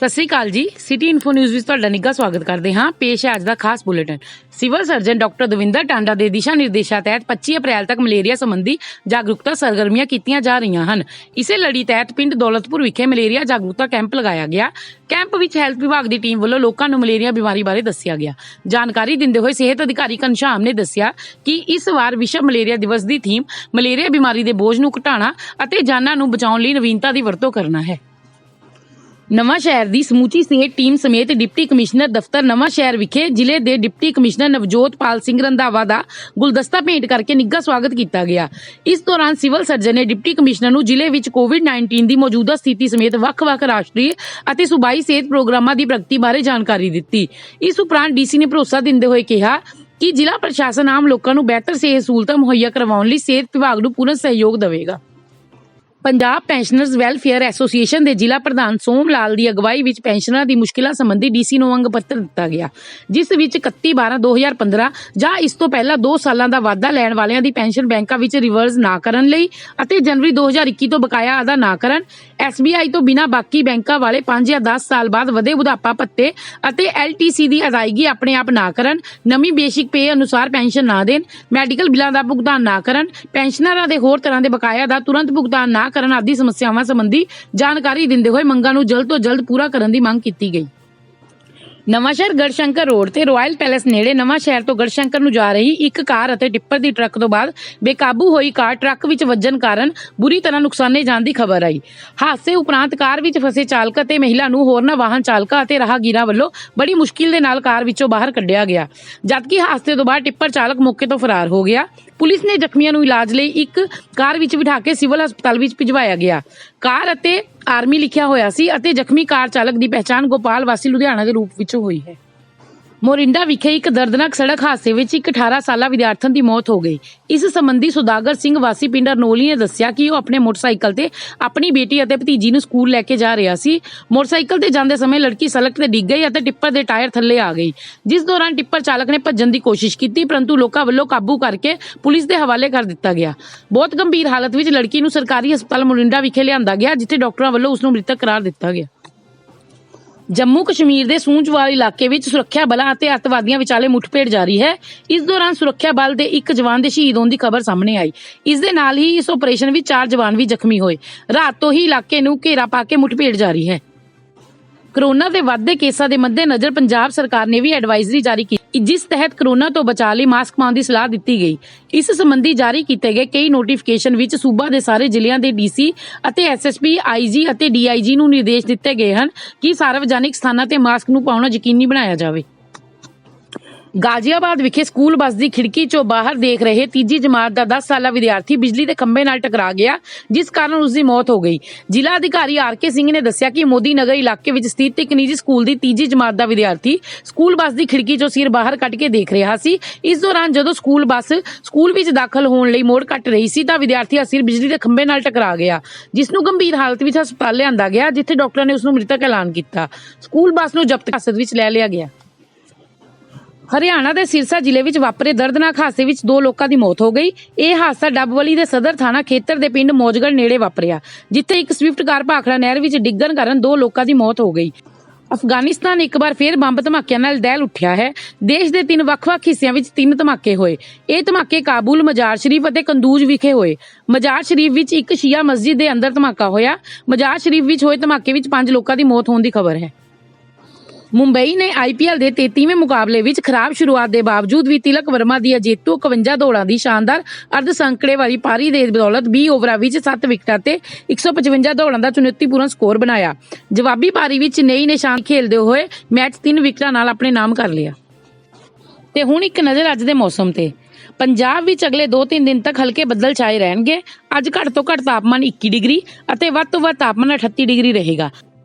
ਸਤਿ ਸ੍ਰੀ ਅਕਾਲ ਜੀ। City info news ਵਿੱਚ ਤੁਹਾਡਾ ਨਿੱਘਾ ਸਵਾਗਤ ਕਰਦੇ ਹਾਂ। ਪੇਸ਼ ਹੈ ਅੱਜ ਦਾ ਖਾਸ bulletin. Civil surgeon doctor Davinder Tanda ਦੇ ਦਿਸ਼ਾ ਨਿਰਦੇਸ਼ਾਂ ਤਹਿਤ 25 ਅਪ੍ਰੈਲ ਤੱਕ ਮਲੇਰੀਆ ਸੰਬੰਧੀ ਜਾਗਰੂਕਤਾ ਸਰਗਰਮੀਆਂ ਕੀਤੀਆਂ ਜਾ ਰਹੀਆਂ ਹਨ। ਇਸੇ ਲੜੀ ਤਹਿਤ ਪਿੰਡ ਦੌਲਤਪੁਰ ਵਿਖੇ ਮਲੇਰੀਆ ਜਾਗਰੂਕਤਾ ਕੈਂਪ ਲਗਾਇਆ ਗਿਆ। ਕੈਂਪ ਵਿੱਚ ਹੈਲਥ ਵਿਭਾਗ ਦੀ ਟੀਮ ਵੱਲੋਂ ਲੋਕਾਂ ਨੂੰ ਮਲੇਰੀਆ ਬਿਮਾਰੀ ਬਾਰੇ ਦੱਸਿਆ ਗਿਆ। ਜਾਣਕਾਰੀ ਦਿੰਦੇ ਹੋਏ ਸਿਹਤ ਅਧਿਕਾਰੀ ਘਨਸ਼ਾਮ ਨੇ ਦੱਸਿਆ ਕਿ ਇਸ ਵਾਰ ਵਿਸ਼ਵ ਮਲੇਰੀਆ ਦਿਵਸ ਦੀ ਥੀਮ ਮਲੇਰੀਆ ਬਿਮਾਰੀ ਦੇ ਬੋਝ ਨੂੰ ਘਟਾਉਣਾ ਅਤੇ ਜਾਨਾਂ ਨੂੰ ਬਚਾਉਣ ਲਈ ਨਵੀਨਤਾ ਦੀ ਵਰਤੋਂ ਕਰਨਾ ਹੈ। ਨਵਾਂ ਸ਼ਹਿਰ ਦੀ ਸਮੂਚੀ ਸਿਹਤ ਟੀਮ ਸਮੇਤ ਡਿਪਟੀ ਕਮਿਸ਼ਨਰ ਦਫ਼ਤਰ ਨਵਾਂ ਸ਼ਹਿਰ ਵਿਖੇ ਜ਼ਿਲ੍ਹੇ ਦੇ ਡਿਪਟੀ ਕਮਿਸ਼ਨਰ ਨਵਜੋਤ ਪਾਲ ਸਿੰਘ ਰੰਧਾਵਾ ਦਾ ਗੁਲਦਸਤਾ ਭੇਂਟ ਕਰਕੇ ਨਿੱਘਾ ਸਵਾਗਤ ਕੀਤਾ ਗਿਆ। ਇਸ ਦੌਰਾਨ ਸਿਵਲ ਸਰਜਨ ਨੇ ਡਿਪਟੀ ਕਮਿਸ਼ਨਰ ਨੂੰ ਜ਼ਿਲ੍ਹੇ ਵਿੱਚ ਕੋਵਿਡ-19 ਦੀ ਮੌਜੂਦਾ ਸਥਿਤੀ ਸਮੇਤ ਵੱਖ-ਵੱਖ ਰਾਸ਼ਟਰੀ ਅਤੇ ਸੂਬਾਈ ਸਿਹਤ ਪ੍ਰੋਗਰਾਮਾਂ ਦੀ ਪ੍ਰਗਤੀ ਬਾਰੇ ਜਾਣਕਾਰੀ ਦਿੱਤੀ। ਇਸ ਉਪਰੰਤ ਡੀਸੀ ਨੇ ਭਰੋਸਾ ਦਿੰਦੇ ਹੋਏ ਕਿਹਾ ਕਿ ਜ਼ਿਲ੍ਹਾ ਪ੍ਰਸ਼ਾਸਨ ਆਮ ਲੋਕਾਂ ਨੂੰ ਬਿਹਤਰ ਸਿਹਤ ਸਹੂਲਤਾਂ ਮੁਹੱਈਆ ਕਰਵਾਉਣ ਲਈ ਸਿਹਤ ਵਿਭਾਗ ਨੂੰ ਪੂਰਨ ਸਹਿਯੋਗ ਦੇਵੇਗਾ। ਪੰਜਾਬ ਪੈਨਸ਼ਨਰਜ਼ ਵੈਲਫੇਅਰ ਐਸੋਸੀਏਸ਼ਨ ਦੇ ਜ਼ਿਲ੍ਹਾ ਪ੍ਰਧਾਨ ਸੋਮ ਲਾਲ ਦੀ ਅਗਵਾਈ ਵਿੱਚ ਪੈਨਸ਼ਨਰਾਂ ਦੀ ਮੁਸ਼ਕਿਲਾਂ ਸੰਬੰਧੀ ਡੀਸੀ ਨੂੰ ਅੰਗ ਪੱਤਰ ਦਿੱਤਾ ਗਿਆ, ਜਿਸ ਵਿੱਚ 31/12/2015 ਜਾਂ ਇਸ ਤੋਂ ਪਹਿਲਾਂ 2 ਸਾਲਾਂ ਦਾ ਵਾਅਦਾ ਲੈਣ ਵਾਲਿਆਂ ਦੀ ਪੈਨਸ਼ਨ ਬੈਂਕਾਂ ਵਿੱਚ ਰਿਵਰਸ ਨਾ ਕਰਨ ਲਈ ਅਤੇ ਜਨਵਰੀ 2021 ਤੋਂ ਬਕਾਇਆ ਅਦਾ ਨਾ ਕਰਨ SBI ਤੋਂ ਬਿਨਾਂ ਬਾਕੀ ਬੈਂਕਾਂ ਵਾਲੇ 5 ਜਾਂ 10 ਸਾਲ ਬਾਅਦ ਵਧੇ ਬੁਢਾਪਾ ਭੱਤੇ ਅਤੇ LTC ਦੀ ਅਦਾਇਗੀ ਆਪਣੇ ਆਪ ਨਾ ਕਰਨ, ਨਵੀਂ ਬੇਸਿਕ ਪੇ ਅਨੁਸਾਰ ਪੈਨਸ਼ਨ ਨਾ ਦੇਣ, ਮੈਡੀਕਲ ਬਿੱਲਾਂ ਦਾ ਭੁਗਤਾਨ ਨਾ ਕਰਨ, ਪੈਨਸ਼ਨਰਾਂ ਦੇ ਹੋਰ ਤਰ੍ਹਾਂ ਦੇ ਬਕਾਇਆ ਦਾ ਤੁਰੰਤ ਭੁਗਤਾਨ ਨਾ ਕਰਨ ਆਦਿ ਸਮੱਸਿਆਵਾਂ ਸੰਬੰਧੀ ਜਾਣਕਾਰੀ ਦਿੰਦੇ ਹੋਏ ਮੰਗਾਂ ਨੂੰ ਜਲਦ ਤੋਂ ਜਲਦ ਪੂਰਾ ਕਰਨ ਦੀ ਮੰਗ ਕੀਤੀ ਗਈ। ਨਵਾਂ ਗੜਸ਼ੰਕਰ ਰੋਡ ਤੇ ਰਾਇਲ ਪੈਲੇਸ ਨੇੜੇ ਨਵਾਂ ਤੋਂ ਗੜਸ਼ੰਕਰ ਨੂੰ ਜਾ ਰਹੀ ਇੱਕ ਕਾਰ ਅਤੇ ਟਿੱਪਰ ਦੀ ਟਰੱਕ ਤੋਂ ਬਾਅਦ ਬੇਕਾਬੂ ਹੋਈ ਕਾਰ ਟਰੱਕ ਵਿੱਚ ਵੱਜਣ ਕਾਰਨ ਬੁਰੀ ਤਰ੍ਹਾਂ ਨੁਕਸਾਨੇ ਜਾਣ ਦੀ ਖਬਰ ਆਈ। ਹਾਦਸੇ ਉਪਰੰਤ ਕਾਰ ਵਿੱਚ ਫਸੇ ਚਾਲਕ ਅਤੇ ਮਹਿਲਾ ਨੂੰ ਹੋਰਨਾਂ ਵਾਹਨ ਚਾਲਕਾਂ ਅਤੇ ਰਾਹਗੀਰਾਂ ਵੱਲੋਂ ਬੜੀ ਮੁਸ਼ਕਿਲ ਦੇ ਨਾਲ ਕਾਰ ਵਿੱਚੋਂ ਬਾਹਰ ਕੱਢਿਆ ਗਿਆ। ਜਦਕਿ ਹਾਦਸੇ ਤੋਂ ਬਾਅਦ ਟਿੱਪਰ ਚਾਲਕ ਮੌਕੇ ਤੋਂ ਫਰਾਰ ਹੋ ਗਿਆ। ਪੁਲਿਸ ਨੇ ਜ਼ਖਮੀਆਂ ਨੂੰ ਇਲਾਜ ਲਈ ਇੱਕ ਕਾਰ ਵਿੱਚ ਬਿਠਾ ਕੇ ਸਿਵਲ ਹਸਪਤਾਲ ਵਿੱਚ ਭਿਜਵਾਇਆ ਗਿਆ। ਕਾਰ ਅਤੇ ਆਰਮੀ ਲਿਖਿਆ ਹੋਇਆ ਸੀ ਅਤੇ ਜ਼ਖਮੀ ਕਾਰ ਚਾਲਕ ਦੀ ਪਹਿਚਾਣ ਗੋਪਾਲ ਵਾਸੀ ਲੁਧਿਆਣਾ ਦੇ ਰੂਪ ਵਿੱਚ ਹੋਈ ਹੈ। ਮੋਰਿੰਡਾ ਵਿਖੇ ਇੱਕ ਦਰਦਨਾਕ ਸੜਕ ਹਾਦਸੇ ਵਿੱਚ ਇੱਕ 18 ਸਾਲਾ ਵਿਦਿਆਰਥਣ ਦੀ ਮੌਤ ਹੋ ਗਈ। ਇਸ ਸੰਬੰਧੀ ਸੁਦਾਗਰ ਸਿੰਘ ਵਾਸੀ ਪਿੰਡ ਅਰਨੋਲੀ ਨੇ ਦੱਸਿਆ ਕਿ ਉਹ ਆਪਣੇ ਮੋਟਰਸਾਈਕਲ ਤੇ ਆਪਣੀ ਬੇਟੀ ਅਤੇ ਭਤੀਜੀ ਨੂੰ ਸਕੂਲ ਲੈ ਕੇ ਜਾ ਰਿਹਾ ਸੀ। ਮੋਟਰਸਾਈਕਲ ਤੇ ਜਾਂਦੇ ਸਮੇਂ ਲੜਕੀ ਸੜਕ ਤੇ ਡਿੱਗ ਗਈ ਅਤੇ ਟਿੱਪਰ ਦੇ ਟਾਇਰ ਥੱਲੇ ਆ ਗਈ। ਜਿਸ ਦੌਰਾਨ ਟਿੱਪਰ ਚਾਲਕ ਨੇ ਭੱਜਣ ਦੀ ਕੋਸ਼ਿਸ਼ ਕੀਤੀ, ਪਰੰਤੂ ਲੋਕਾਂ ਵੱਲੋਂ ਕਾਬੂ ਕਰਕੇ ਪੁਲਿਸ ਦੇ ਹਵਾਲੇ ਕਰ ਦਿੱਤਾ ਗਿਆ। ਬਹੁਤ ਗੰਭੀਰ ਹਾਲਤ ਵਿੱਚ ਲੜਕੀ ਨੂੰ ਸਰਕਾਰੀ ਹਸਪਤਾਲ ਮੋਰਿੰਡਾ ਵਿਖੇ ਲਿਆਂਦਾ ਗਿਆ, ਜਿੱਥੇ ਡਾਕਟਰਾਂ ਵੱਲੋਂ ਉਸ ਨੂੰ ਮ੍ਰਿਤਕ ਕਰਾਰ ਦਿੱਤਾ ਗਿਆ। ਜੰਮੂ ਕਸ਼ਮੀਰ ਦੇ ਸੂੰਚਵਾਲ ਇਲਾਕੇ ਵਿੱਚ ਸੁਰੱਖਿਆ ਬਲਾਂ ਅਤੇ ਅੱਤਵਾਦੀਆਂ ਵਿਚਾਲੇ ਮੁੱਠਭੇੜ ਜਾਰੀ ਹੈ। ਇਸ ਦੌਰਾਨ ਸੁਰੱਖਿਆ ਬਲ ਦੇ ਇੱਕ ਜਵਾਨ ਦੇ ਸ਼ਹੀਦ ਹੋਣ ਦੀ ਖਬਰ ਸਾਹਮਣੇ ਆਈ। ਇਸ ਦੇ ਨਾਲ ਹੀ ਇਸ ਆਪਰੇਸ਼ਨ ਵਿੱਚ ਚਾਰ ਜਵਾਨ ਵੀ ਜ਼ਖਮੀ ਹੋਏ। ਰਾਤ ਤੋਂ ਹੀ ਇਲਾਕੇ ਨੂੰ ਘੇਰਾ ਪਾ ਕੇ ਮੁੱਠਭੇੜ ਜਾਰੀ ਹੈ। ਕਰੋਨਾ ਦੇ ਵੱਧਦੇ ਕੇਸਾਂ ਦੇ ਮੱਦੇਨਜ਼ਰ ਪੰਜਾਬ ਸਰਕਾਰ ਨੇ ਵੀ ਐਡਵਾਈਜ਼ਰੀ ਜਾਰੀ ਕੀਤੀ ਜਿਸ ਤਹਿਤ ਕਰੋਨਾ ਤੋਂ ਬਚਾਅ ਲਈ ਮਾਸਕ ਪਾਉਣ ਦੀ ਸਲਾਹ ਦਿੱਤੀ ਗਈ, ਇਸ ਸੰਬੰਧੀ ਜਾਰੀ ਕੀਤੇ ਗਏ ਕਈ ਨੋਟੀਫਿਕੇਸ਼ਨ ਵਿੱਚ ਸੂਬਾ ਦੇ ਸਾਰੇ ਜ਼ਿਲ੍ਹਿਆਂ ਦੇ ਡੀਸੀ ਅਤੇ ਐਸਐਸਪੀ ਆਈਜੀ ਅਤੇ ਡੀਆਈਜੀ ਨੂੰ ਨਿਰਦੇਸ਼ ਦਿੱਤੇ ਗਏ ਹਨ ਕਿ ਸਾਰਵਜਨਿਕ ਸਥਾਨਾਂ ਤੇ ਮਾਸਕ ਨੂੰ ਪਾਉਣਾ ਯਕੀਨੀ ਬਣਾਇਆ ਜਾਵੇ। ਗਾਜ਼ੀਆਬਾਦ ਵਿਖੇ ਸਕੂਲ ਬੱਸ ਦੀ ਖਿੜਕੀ ਚੋਂ ਬਾਹਰ ਦੇਖ ਰਹੇ ਤੀਜੀ ਜਮਾਤ ਦਾ 10 ਸਾਲਾ ਵਿਦਿਆਰਥੀ ਬਿਜਲੀ ਦੇ ਖੰਭੇ ਨਾਲ ਟਕਰਾ ਗਿਆ, ਜਿਸ ਕਾਰਨ ਉਸ ਦੀ ਮੌਤ ਹੋ ਗਈ। ਜ਼ਿਲ੍ਹਾ ਅਧਿਕਾਰੀ ਆਰ ਕੇ ਸਿੰਘ ਨੇ ਦੱਸਿਆ ਕਿ ਮੋਦੀ ਨਗਰ ਇਲਾਕੇ ਵਿੱਚ ਸਥਿਤ ਇੱਕ ਨਿੱਜੀ ਸਕੂਲ ਦੀ ਤੀਜੀ ਜਮਾਤ ਦਾ ਵਿਦਿਆਰਥੀ ਸਕੂਲ ਬੱਸ ਦੀ ਖਿੜਕੀ ਚੋਂ ਸਿਰ ਬਾਹਰ ਕੱਢ ਕੇ ਦੇਖ ਰਿਹਾ ਸੀ। ਇਸ ਦੌਰਾਨ ਜਦੋਂ ਸਕੂਲ ਬੱਸ ਸਕੂਲ ਵਿੱਚ ਦਾਖਲ ਹੋਣ ਲਈ ਮੋੜ ਕੱਟ ਰਹੀ ਸੀ, ਤਾਂ ਵਿਦਿਆਰਥੀ ਦਾ ਸਿਰ ਬਿਜਲੀ ਦੇ ਖੰਭੇ ਨਾਲ ਟਕਰਾ ਗਿਆ, ਜਿਸ ਨੂੰ ਗੰਭੀਰ ਹਾਲਤ ਵਿੱਚ ਹਸਪਤਾਲ ਲਿਆਂਦਾ ਗਿਆ, ਜਿੱਥੇ ਡਾਕਟਰਾਂ ਨੇ ਉਸ ਨੂੰ ਮ੍ਰਿਤਕ ਐਲਾਨ ਕੀਤਾ। ਸਕੂਲ ਬੱਸ ਨੂੰ ਜ਼ਬਤ ਹਿਰਾਸਤ ਵਿੱਚ ਲੈ ਲਿਆ ਗਿਆ। ਹਰਿਆਣਾ ਦੇ ਸਿਰਸਾ ਜ਼ਿਲ੍ਹੇ ਵਿੱਚ ਵਾਪਰੇ ਦਰਦਨਾਕ ਹਾਦਸੇ ਵਿੱਚ ਦੋ ਲੋਕਾਂ ਦੀ ਮੌਤ ਹੋ ਗਈ। ਇਹ ਹਾਦਸਾ ਡੱਬਵਾਲੀ ਦੇ ਸਦਰ ਥਾਣਾ ਖੇਤਰ ਦੇ ਪਿੰਡ ਮੋਜਗੜ ਨੇੜੇ ਵਾਪਰਿਆ, ਜਿੱਥੇ ਇੱਕ ਸਵਿਫਟ ਕਾਰ ਭਾਖੜਾ ਨਹਿਰ ਵਿੱਚ ਡਿੱਗਣ ਕਾਰਨ ਦੋ ਲੋਕਾਂ ਦੀ ਮੌਤ ਹੋ ਗਈ। ਅਫਗਾਨਿਸਤਾਨ ਇੱਕ ਵਾਰ ਫੇਰ ਬੰਬ ਧਮਾਕਿਆਂ ਨਾਲ ਦਹਿਲ ਉੱਠਿਆ ਹੈ। ਦੇਸ਼ ਦੇ ਤਿੰਨ ਵੱਖ-ਵੱਖ ਹਿੱਸਿਆਂ ਵਿੱਚ ਤਿੰਨ ਧਮਾਕੇ ਹੋਏ। ਇਹ ਧਮਾਕੇ ਕਾਬੁਲ ਮਜ਼ਾਰ ਸ਼ਰੀਫ ਅਤੇ ਕੰਦੂਜ ਵਿਖੇ ਹੋਏ। ਮਜ਼ਾਰ ਸ਼ਰੀਫ ਵਿੱਚ ਇੱਕ ਸ਼ੀਆ ਮਸਜਿਦ ਦੇ ਅੰਦਰ ਧਮਾਕਾ ਹੋਇਆ। ਮਜ਼ਾਰ ਸ਼ਰੀਫ ਵਿੱਚ ਹੋਏ ਧਮਾਕੇ ਵਿੱਚ ਪੰਜ ਲੋਕਾਂ ਦੀ ਮੌਤ ਹੋਣ ਦੀ ਖਬਰ ਹੈ। ਮੁੰਬਈ ਨੇ ਆਈਪੀਐਲ ਦੇ 33ਵੇਂ ਮੁਕਾਬਲੇ ਵਿੱਚ ਖਰਾਬ ਸ਼ੁਰੂਆਤ ਦੇ ਬਾਵਜੂਦ ਵੀ ਤਿਲਕ ਵਰਮਾ ਦੀ ਅਜੇਤੂ 51 ਦੌੜਾਂ ਦੀ ਸ਼ਾਨਦਾਰ ਅਰਧ ਸੰਕੜੇ ਵਾਲੀ ਪਾਰੀ ਦੇ ਬਦੌਲਤ 20 ਓਵਰਾਂ ਵਿੱਚ 7 ਵਿਕਟਾਂ ਤੇ 155 ਦੌੜਾਂ ਦਾ ਚੁਣੌਤੀਪੂਰਨ ਸਕੋਰ ਬਣਾਇਆ। ਜਵਾਬੀ ਪਾਰੀ ਵਿੱਚ ਨੇ ਨਿਸ਼ਾਨ ਖੇਲਦੇ ਹੋਏ ਮੈਚ 3 ਵਿਕਟਾਂ ਨਾਲ ਆਪਣੇ ਨਾਮ ਕਰ ਲਿਆ। ਤੇ ਹੁਣ ਇੱਕ ਨਜ਼ਰ ਅੱਜ ਦੇ ਮੌਸਮ ਤੇ। ਪੰਜਾਬ ਵਿੱਚ ਅਗਲੇ 2-3 ਦਿਨ ਤੱਕ ਹਲਕੇ ਬੱਦਲ ਛਾਏ ਰਹਿਣਗੇ। ਅੱਜ ਘੱਟ ਤੋਂ ਘੱਟ ਤਾਪਮਾਨ 21 ਡਿਗਰੀ ਅਤੇ ਵੱਧ ਤੋਂ ਵੱਧ ਤਾਪਮਾਨ 38 ਡਿਗਰੀ ਰਹੇਗਾ।